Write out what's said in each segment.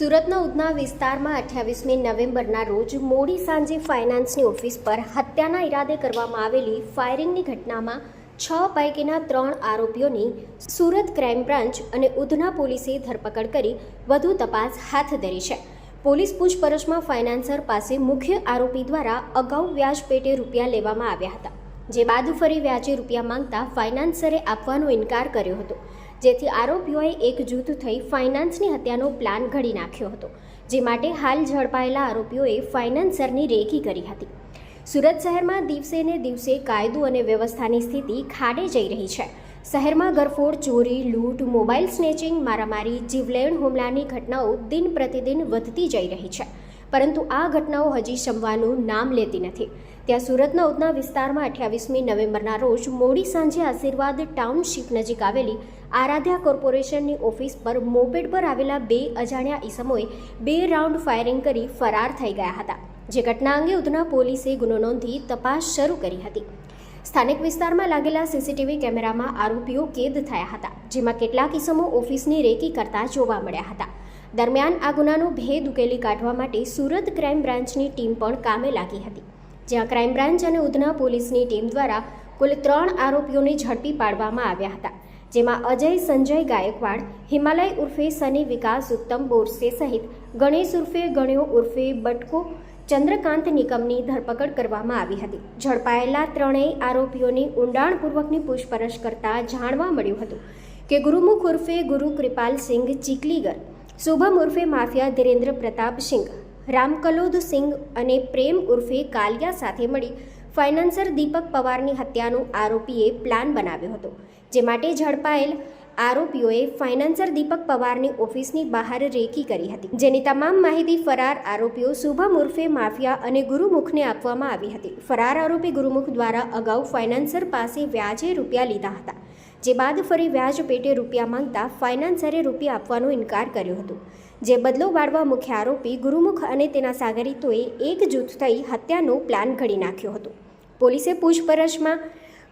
સુરતના ઉધના વિસ્તારમાં અઠ્યાવીસમી નવેમ્બરના રોજ મોડી સાંજે ફાઇનાન્સની ઓફિસ પર હત્યાના ઈરાદે કરવામાં આવેલી ફાયરિંગની ઘટનામાં છ પૈકીના ત્રણ આરોપીઓની સુરત ક્રાઇમ બ્રાન્ચ અને ઉધના પોલીસે ધરપકડ કરી વધુ તપાસ હાથ ધરી છે. પોલીસ પૂછપરછમાં ફાઇનાન્સર પાસે મુખ્ય આરોપી દ્વારા અગાઉ વ્યાજ પેટે રૂપિયા લેવામાં આવ્યા હતા, જે બાદ ફરી વ્યાજે રૂપિયા માંગતા ફાઇનાન્સરે આપવાનો ઇનકાર કર્યો હતો. જેથી આરોપીઓએ એક જૂથ થઈ ફાઇનાન્સની હત્યાનો પ્લાન ઘડી નાખ્યો હતો, જે માટે હાલ ઝડપાયેલા આરોપીઓએ ફાઇનાન્સરની રેકી કરી હતી. સુરત શહેરમાં દિવસે ને દિવસે કાયદો અને વ્યવસ્થાની સ્થિતિ ખાડે જઈ રહી છે. શહેરમાં ગરફોડ ચોરી, લૂંટ મોબાઈલ સ્નેચિંગ, મારામારી, જીવલેણ હુમલાની ઘટનાઓ દિન પ્રતિદિન વધતી જઈ રહી છે. પરંતુ આ ઘટનાઓ હજી શમવાનું નામ લેતી નથી. ત્યાં સુરતના ઉધના વિસ્તારમાં અઠ્યાવીસમી નવેમ્બરના રોજ મોડી સાંજે આશીર્વાદ ટાઉનશીપ નજીક આવેલી આરાધ્યા કોર્પોરેશનની ઓફિસ પર મોપેડ પર આવેલા બે અજાણ્યા ઈસમોએ બે રાઉન્ડ ફાયરિંગ કરી ફરાર થઈ ગયા હતા, જે ઘટના અંગે ઉધના પોલીસે ગુનો નોંધી તપાસ શરૂ કરી હતી. સ્થાનિક વિસ્તારમાં લાગેલા સીસીટીવી કેમેરામાં આરોપીઓ કેદ થયા હતા, જેમાં કેટલાક ઇસમો ઓફિસની રેકી કરતા જોવા મળ્યા હતા. દરમિયાન આ ગુનાનો ભેદ ઉકેલી કાઢવા માટે સુરત ક્રાઇમ બ્રાન્ચની ટીમ પણ કામે લાગી હતી. જ્યાં ક્રાઇમ બ્રાન્ચ અને ઉધના પોલીસની ટીમ દ્વારા કુલ ત્રણ આરોપીઓને ઝડપી પાડવામાં આવ્યા હતા, જેમાં અજય સંજય ગાયકવાડ, હિમાલય ઉર્ફે સની વિકાસ ઉત્તમ બોરસે સહિત ગણેશ ઉર્ફે ગણ્યો ઉર્ફે બટકો, ચંદ્રકાંત નિકમની ધરપકડ કરવામાં આવી હતી. ઝડપાયેલા ત્રણેય આરોપીઓની ઊંડાણપૂર્વકની પૂછપરછ કરતા જાણવા મળ્યું હતું કે ગુરુમુખ ઉર્ફે ગુરુ કૃપાલ સિંઘ ચીકલીગર શુભમ ઉર્ફે માફિયા ધીરેન્દ્ર પ્રતાપ સિંઘ રામકલોદ સિંઘ અને પ્રેમ ઉર્ફે કાલિયા સાથે મળી ફાઇનાન્સર દીપક પવારની હત્યાનો આરોપીએ પ્લાન બનાવ્યો હતો, જે માટે ઝડપાયેલ આરોપીઓએ ફાઇનાન્સર દીપક પવારની ઓફિસની બહાર રેકી કરી હતી, જેની તમામ માહિતી ફરાર આરોપીઓ શુભમ ઉર્ફે માફિયા અને ગુરુમુખને આપવામાં આવી હતી. ફરાર આરોપી ગુરુમુખ દ્વારા અગાઉ ફાઇનાન્સર પાસે વ્યાજે રૂપિયા લીધા હતા. જે બાદ ફરી વ્યાજ પેટે રૂપિયા માંગતા ફાઇનાન્સરે રૂપિયા આપવાનો ઇનકાર કર્યો હતો. જે બદલો વાળવા મુખ્ય આરોપી ગુરુમુખ અને તેના સાગરીતોએ એક જૂથ થઈ હત્યાનો પ્લાન ઘડી નાખ્યો હતો. પોલીસે પૂછપરછમાં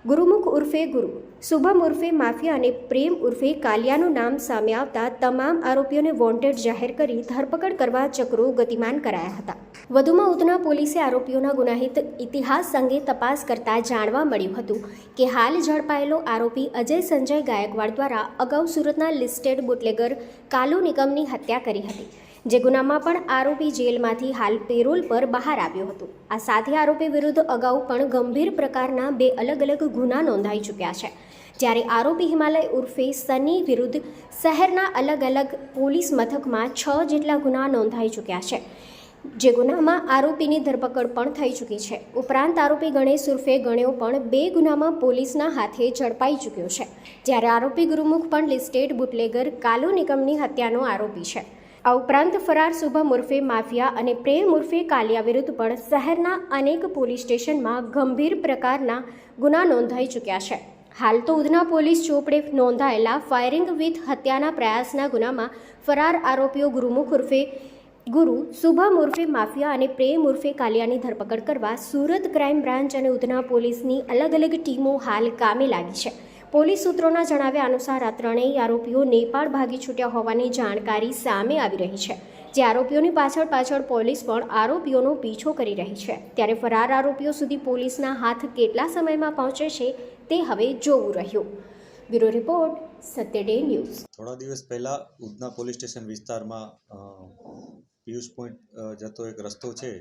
ગુરુમુખ ઉર્ફે ગુરુ, શુભમ ઉર્ફે માફિયા અને પ્રેમ ઉર્ફે કાલિયાનું નામ સામે આવતા તમામ આરોપીઓને વોન્ટેડ જાહેર કરી ધરપકડ કરવા ચક્રો ગતિમાન કરાયા હતા. વધુમાં ઉધના પોલીસે આરોપીઓના ગુનાહિત ઇતિહાસ અંગે તપાસ કરતા જાણવા મળ્યું હતું કે હાલ ઝડપાયેલો આરોપી અજય સંજય ગાયકવાડ દ્વારા અગાઉ સુરતના લિસ્ટેડ બુટલેગર કાલુ નિગમની હત્યા કરી હતી. જે ગુનામાં પણ આરોપી જેલમાંથી હાલ પેરોલ પર બહાર આવ્યો હતો. આ સાથે આરોપી વિરુદ્ધ અગાઉ પણ ગંભીર પ્રકારના બે અલગ અલગ ગુના નોંધાઈ ચૂક્યા છે. જ્યારે આરોપી હિમાલય ઉર્ફે સની વિરુદ્ધ શહેરના અલગ અલગ પોલીસ મથકમાં છ જેટલા ગુના નોંધાઈ ચૂક્યા છે. જે ગુનામાં આરોપીની ધરપકડ પણ થઈ ચૂકી છે. ઉપરાંત આરોપી ગણેશ ઉર્ફે ગણ્યો પણ બે ગુનામાં પોલીસના હાથે ઝડપાઈ ચૂક્યો છે. જ્યારે આરોપી ગુરુમુખ પણ લિસ્ટેડ બુટલેગર કાલુ નિગમની હત્યાનો આરોપી છે. આ ઉપરાંત ફરાર શુભમ ઉર્ફે માફિયા અને પ્રેમ ઉર્ફે કાલિયા વિરુદ્ધ પણ શહેરના અનેક પોલીસ સ્ટેશનમાં ગંભીર પ્રકારના ગુના નોંધાઈ ચૂક્યા છે. હાલ તો ઉધના પોલીસ ચોપડે નોંધાયેલા ફાયરિંગ વિથ હત્યાના પ્રયાસના ગુનામાં ફરાર આરોપીઓ ગુરુમુખ ઉર્ફે ગુરુ શુભમ ઉર્ફે માફિયા અને પ્રેમ ઉર્ફે કાલિયાની ધરપકડ કરવા સુરત ક્રાઇમ બ્રાન્ચ અને ઉધના પોલીસની અલગ અલગ ટીમો હાલ કામે લાગી છે. પોલીસ સૂત્રોના જણાવ્યા અનુસાર આ ત્રણેય આરોપીઓ નેપાળ ભાગી છૂટ્યા હોવાની જાણકારી સામે આવી રહી છે. જે આરોપીઓની પાછળ પાછળ પોલીસ પણ આરોપીઓનો પીછો કરી રહી છે. ત્યારે ફરાર આરોપીઓ સુધી પોલીસના હાથ કેટલા સમયમાં પહોંચે છે તે હવે જોવું રહ્યું. Bureau report Satya day news. થોડા દિવસ પહેલાં ઉધના પોલીસ સ્ટેશન વિસ્તારમાં પિયુષ પોઈન્ટ જતો એક રસ્તો છે.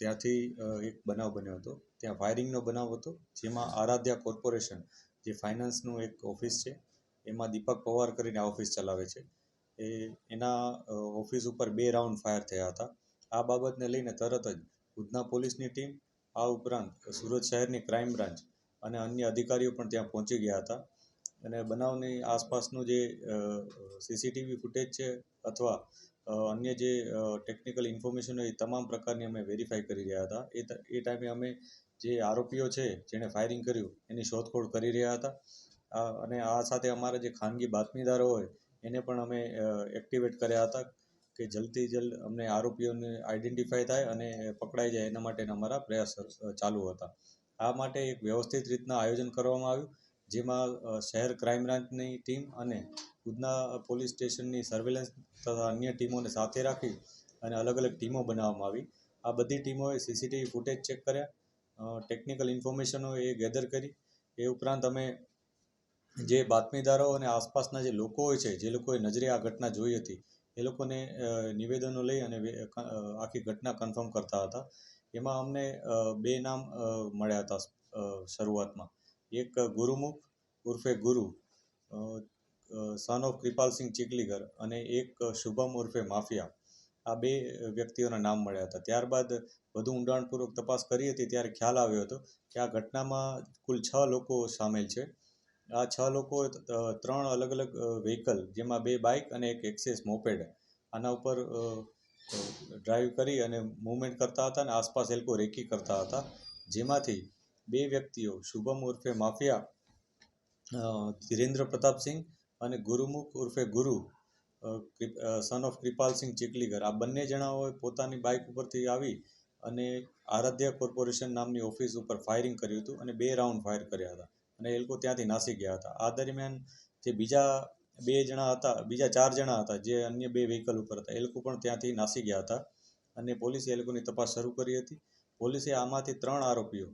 ત્યાંથી એક બનાવ બન્યો હતો. ત્યાં ફાયરિંગનો બનાવ હતો, જેમાં આરાધ્યા કોર્પોરેશન, જે ફાઇનાન્સનું એક ઓફિસ છે, એમાં દીપક પવાર કરીને આ ઓફિસ ચલાવે છે. એ, એના ઓફિસ ઉપર બે રાઉન્ડ ફાયર થયા હતા. આ બાબતને લઈને તરત જ ઉધના પોલીસની ટીમ, આ ઉપરાંત સુરત શહેરની ક્રાઇમ બ્રાન્ચ અને અન્ય અધિકારીઓ પણ ત્યાં પહોંચી ગયા હતા. અને બનાવની આસપાસનું જે સીસીટીવી ફૂટેજ છે અથવા અન્ય જે ટેકનિકલ ઇન્ફોર્મેશન હોય એ તમામ પ્રકારની અમે વેરીફાઈ કરી રહ્યા હતા. એ એ ટાઈમે અમે જે આરોપીઓ છે, જેણે ફાયરિંગ કર્યું, એની શોધખોળ કરી રહ્યા હતા. અને આ સાથે અમારા જે ખાનગી બાતમીદારો હોય, એને પણ અમે એક્ટિવેટ કર્યા હતા કે જલ્દી જલ્દ અમને આરોપીઓને આઈડેન્ટિફાય થાય અને પકડાઈ જાય એના માટેના અમારા પ્રયાસ ચાલુ હતા. આ માટે એક વ્યવસ્થિત રીતના આયોજન કરવામાં આવ્યું. જેમાં શહેર ક્રાઇમ બ્રાન્ચની ટીમ અને ઉધના પોલીસ સ્ટેશનની સર્વેલન્સ તથા અન્ય ટીમોને સાથે રાખી અને અલગ અલગ ટીમો બનાવવામાં આવી. આ બધી ટીમોએ સીસીટીવી ફૂટેજ ચેક કર્યા ટેકનિકલ ઇન્ફોર્મેશનો એ ગેધર કરી. એ ઉપરાંત અમે જે બાતમીદારો અને આસપાસના જે લોકો હોય છે, જે લોકોએ નજરે આ ઘટના જોઈ હતી, એ લોકોને નિવેદનો લઈ અને આખી ઘટના કન્ફર્મ કરતા હતા. એમાં અમને બે નામ મળ્યા હતા શરૂઆતમાં. એક ગુરુમુખ ઉર્ફે ગુરુ સન ઓફ કૃપાલસિંહ ચીકલીગર અને એક શુભમ ઉર્ફે માફિયા. આ બે વ્યક્તિઓના નામ મળ્યા હતા. ત્યારબાદ વધુ ઊંડાણપૂર્વક તપાસ કરી હતી, ત્યારે ખ્યાલ આવ્યો હતો કે આ ઘટનામાં કુલ છ લોકો સામેલ છે. આ છ લોકો ત્રણ અલગ અલગ વ્હીકલ જેમાં બે બાઇક અને એક એક્સેસ મોપેડ આના ઉપર ડ્રાઈવ કરી અને મૂવમેન્ટ કરતા હતા અને આસપાસ એ લોકો રેકી કરતા હતા. જેમાંથી બે વ્યક્તિઓ, શુભમ ઉર્ફે માફિયા ધીરેન્દ્ર પ્રતાપસિંહ અને ગુરુમુખ ઉર્ફે ગુરુ સન ઓફ કૃપાલસિંહ ચીકલીગર આ બંને જણાઓએ પોતાની બાઇક ઉપરથી આવી અને આરાધ્યા કોર્પોરેશન નામની ઓફિસ ઉપર ફાયરિંગ કર્યું હતું અને બે રાઉન્ડ ફાયર કર્યા હતા અને એ લોકો ત્યાંથી નાસી ગયા હતા. આ દરમિયાન જે બીજા બે જણા હતા, બીજા ચાર જણા હતા, જે અન્ય બે વ્હીકલ ઉપર હતા, એ લોકો પણ ત્યાંથી નાસી ગયા હતા અને પોલીસે એ લોકોની તપાસ શરૂ કરી હતી. પોલીસે આમાંથી ત્રણ આરોપીઓ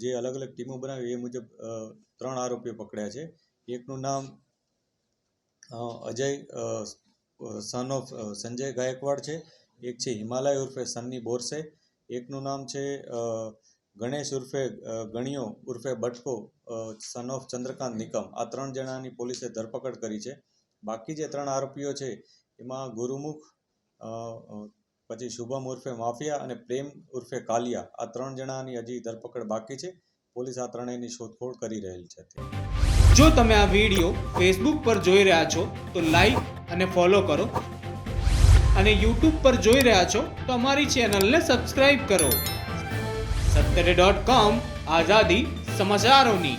જે અલગ અલગ ટીમો બનાવી એ મુજબ ત્રણ આરોપીઓ પકડ્યા છે. એકનું નામ અજય સન ઓફ સંજય ગાયકવાડ છે. એક છે હિમાલય ઉર્ફે સન્ની બોરસે. એકનું નામ છે ગણેશ ઉર્ફે ગણિયો ઉર્ફે બટકો સન ઓફ ચંદ્રકાંત નિકમ. આ ત્રણ જણાની પોલીસે ધરપકડ કરી છે. બાકી જે ત્રણ આરોપીઓ છે, એમાં ગુરુમુખ પછી શુભમ ઉર્ફે માફિયા અને પ્રેમ ઉર્ફે કાલિયા. આ ત્રણ જણાની હજી ધરપકડ બાકી છે. પોલીસ આ ત્રણેયની શોધખોળ કરી રહેલ છે જો તમે આ વીડિયો ફેસબુક પર જોઈ રહ્યા છો, તો લાઈક અને ફોલો કરો. અને યુટ્યુબ પર જોઈ રહ્યા છો, તો અમારી ચેનલને સબસ્ક્રાઇબ કરો. સત્તરે ડોટ કોમ આઝાદી સમાચારોની.